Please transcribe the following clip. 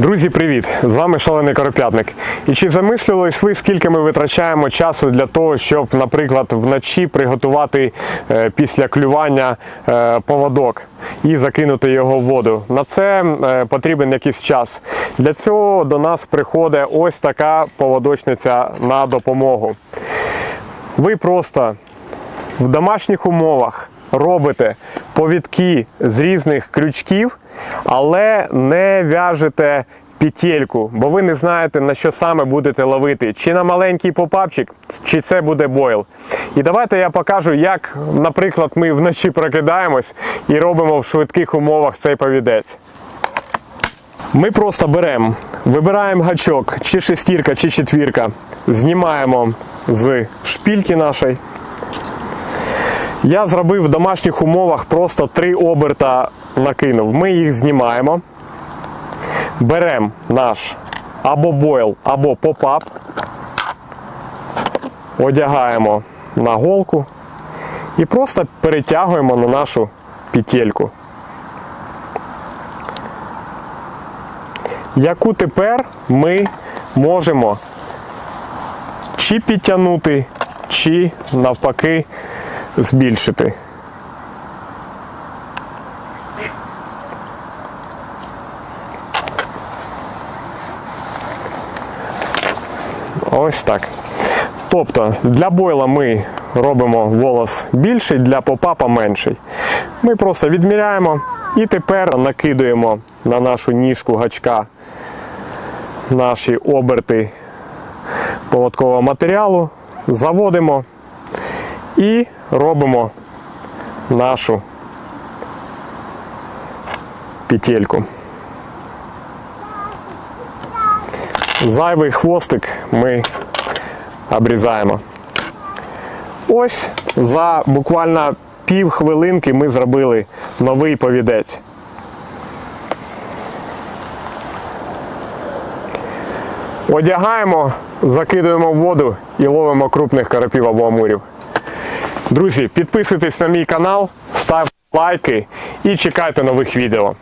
Друзі, привіт! З вами шалений коропятник. І чи замислювались ви, скільки ми витрачаємо часу для того, щоб, наприклад, вночі приготувати е, після клювання е, поводок і закинути його в воду? На це е, потрібен якийсь час. Для цього до нас приходить ось така поводочниця на допомогу. Ви просто в домашніх умовах робите повідки з різних крючків, але не в'яжете петельку, бо ви не знаєте, на що саме будете ловити, чи на маленький попапчик, чи це буде бойл. І давайте я покажу, як, наприклад, ми вночі прокидаємось і робимо в швидких умовах цей повідець. Ми просто беремо, вибираємо гачок, чи шестірка, чи четвірка, знімаємо з шпільки нашої. Я зробив в домашніх умовах просто три оберта накинув. Ми їх знімаємо. Беремо наш або бойл, або попап, одягаємо на голку і просто перетягуємо на нашу петельку. Яку тепер ми можемо чи підтягнути, чи навпаки збільшити. Ось так. Тобто для бойла ми робимо волос більший, для попапа менший. Ми просто відміряємо і тепер накидуємо на нашу ніжку гачка наші оберти поводкового матеріалу, заводимо і робимо нашу петельку. Зайвий хвостик ми обрізаємо. Ось за буквально пів хвилинки ми зробили новий повідець. Одягаємо, закидуємо в воду і ловимо крупних карапів або амурів. Друзі, підписуйтесь на мій канал, ставте лайки і чекайте нових відео.